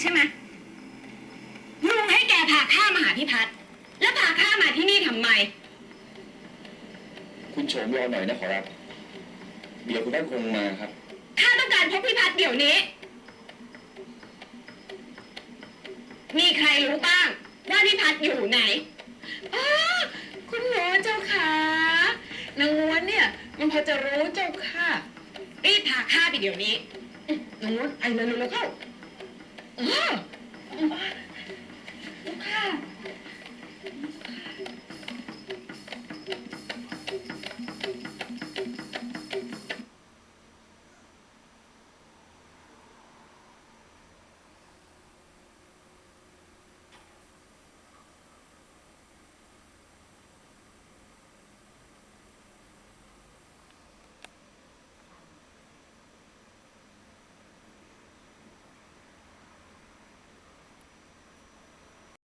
ใช่ไหมลุงให้แกพาข้ามาหาพี่พัดแล้วพาข้ามาที่นี่ทำไม คุณโฉมรอหน่อยนะขอรับ เดี๋ยวคุณท่านคงมาครับ ข้าต้องการพบพี่พัดเดี๋ยวนี้ มีใครรู้บ้าง ว่าพี่พัดอยู่ไหนอ้าคุณหนูเจ้าค่ะ นางง้วนเนี่ย มันพอจะรู้เจ้าค่ะ รีบพาข้าไปเดี๋ยวนี้ นางง้วนไอ้เร็วๆเข้า うん。